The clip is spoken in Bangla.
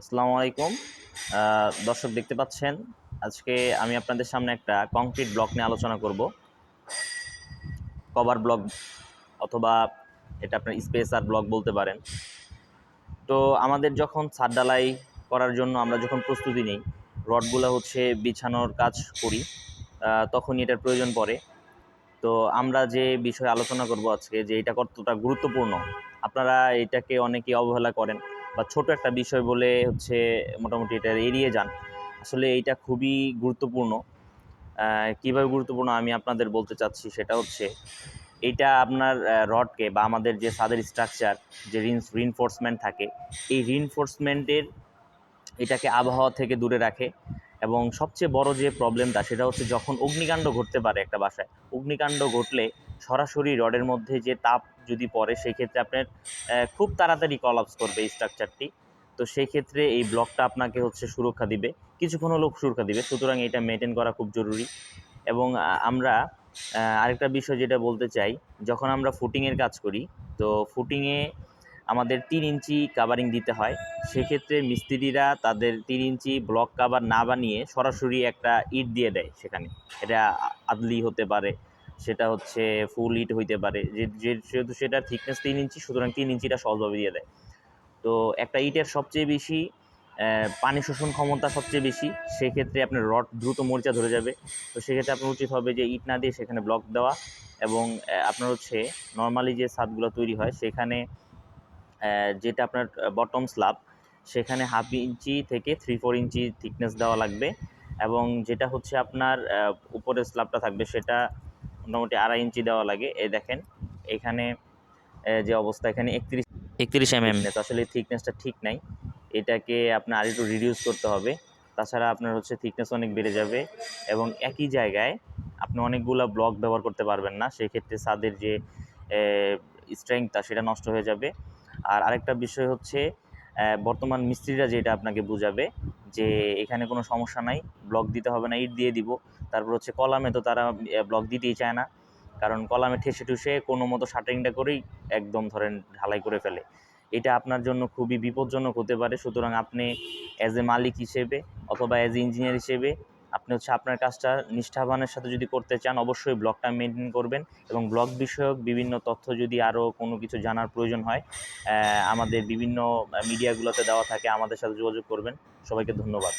আসসালামু আলাইকুম। দর্শক দেখতে পাচ্ছেন আজকে আমি আপনাদের সামনে একটা কংক্রিট ব্লক নিয়ে আলোচনা করব। কভার ব্লক অথবা এটা আপনার স্পেসার ব্লক বলতে পারেন। তো আমাদের যখন ছাদ ডালাই করার জন্য আমরা যখন প্রস্তুতি নিই রডগুলো হচ্ছে বিছানোর কাজ করি আহ, তখনই এটার প্রয়োজন পড়ে। তো আমরা যে বিষয়ে আলোচনা করব আজকে যে এটা কতটা গুরুত্বপূর্ণ আপনারা এটাকে অনেকে অবহেলা করেন। বা ছোট একটা বিষয় বলে হচ্ছে মোটামুটি এটা এড়িয়ে যান। আসলে এইটা খুবই গুরুত্বপূর্ণ। কীভাবে গুরুত্বপূর্ণ আমি আপনাদের বলতে চাচ্ছি সেটা হচ্ছে, এইটা আপনার রডকে বা আমাদের যে সাদের স্ট্রাকচার যে রিনফোর্সমেন্ট থাকে, এই রিনফোর্সমেন্টের এটাকে আবহাওয়া থেকে দূরে রাখে এবং সবচেয়ে বড় যে প্রবলেমটা সেটা হচ্ছে যখন অগ্নিকাণ্ড ঘটতে পারে একটা বাসায়, অগ্নিকাণ্ড ঘটলে সরাসরি রডের মধ্যে যে তাপ যদি পড়ে সেই ক্ষেত্রে আপনার খুব তাড়াতাড়ি কলাপস করবে এই স্ট্রাকচারটি তো সেই ক্ষেত্রে এই ব্লকটা আপনাকে হচ্ছে সুরক্ষা দিবে। কিছুক্ষণ হলেও সুরক্ষা দিবে। সুতরাং এটা মেনটেন করা খুব জরুরি। এবং আমরা আরেকটা বিষয় যেটা বলতে চাই, যখন আমরা ফুটিংয়ের কাজ করি, তো ফুটিংয়ে আমাদের তিন ইঞ্চি কাভারিং দিতে হয়। সেক্ষেত্রে মিস্ত্রিরা তাদের তিন ইঞ্চি ব্লক কাভার না বানিয়ে সরাসরি একটা ইট দিয়ে দেয় সেখানে। এটা আদলি হতে পারে। সেটা হচ্ছে ফুল ইট হইতে পারে। যেহেতু সেটার থিকনেস তিন ইঞ্চি, সুতরাং তিন ইঞ্চিটা সহজভাবে দিয়ে দেয়। তো একটা ইটের সবচেয়ে বেশি পানি শোষণ ক্ষমতা সবচেয়ে বেশি, সেক্ষেত্রে আপনার রড দ্রুত মরিচা ধরে যাবে। তো সেক্ষেত্রে আপনার উচিত হবে যে ইট না দিয়ে সেখানে ব্লক দেওয়া এবং আপনার হচ্ছে নর্মালি যে ছাদগুলো তৈরি হয়, সেখানে যেটা আপনার বটম স্ল্যাব সেখানে হাফ ইঞ্চি থেকে থ্রি ফোর ইঞ্চি থিকনেস দেওয়া লাগবে এবং যেটা হচ্ছে আপনার উপরের স্ল্যাবটা থাকবে, সেটা মোটামুটি আড়াই ইঞ্চি দেওয়া লাগে। এই দেখেন এখানে যে অবস্থা এখানে একত্রিশ একত্রিশ এম এম আসলে থিকনেসটা ঠিক নাই। এটাকে আপনার আর একটু রিডিউস করতে হবে। তাছাড়া আপনার হচ্ছে থিকনেস অনেক বেড়ে যাবে এবং একই জায়গায় আপনি অনেকগুলো ব্লক ব্যবহার করতে পারবেন না। সেই ক্ষেত্রে ছাদের যে স্ট্রেংথটা সেটা নষ্ট হয়ে যাবে। আর আরেকটা বিষয় হচ্ছে বর্তমান মিস্ত্রিরা যেটা আপনাকে বুঝাবে যে এখানে কোনো সমস্যা নাই ব্লক দিতে হবে না, ইট দিয়ে দিব। তারপর হচ্ছে কলামে তো তারা ব্লক দিতেই চায় না। কারণ কলামে ঠেসে ঠুসে কোনো মতো শাটারিংটা করেই একদম ধরেন ঢালাই করে ফেলে। এটা আপনার জন্য খুবই বিপজ্জনক হতে পারে। সুতরাং আপনি অ্যাজ এ মালিক হিসেবে অথবা অ্যাজ এ ইঞ্জিনিয়ার হিসেবে আপনি হচ্ছে আপনার কাজটা নিষ্ঠাবানের সাথে যদি করতে চান, অবশ্যই ব্লগটা মেনটেন করবেন এবং ব্লগ বিষয়ক বিভিন্ন তথ্য যদি আরও কোনো কিছু জানার প্রয়োজন হয় আমাদের বিভিন্ন মিডিয়াগুলোতে দেওয়া থাকে, আমাদের সাথে যোগাযোগ করবেন। সবাইকে ধন্যবাদ।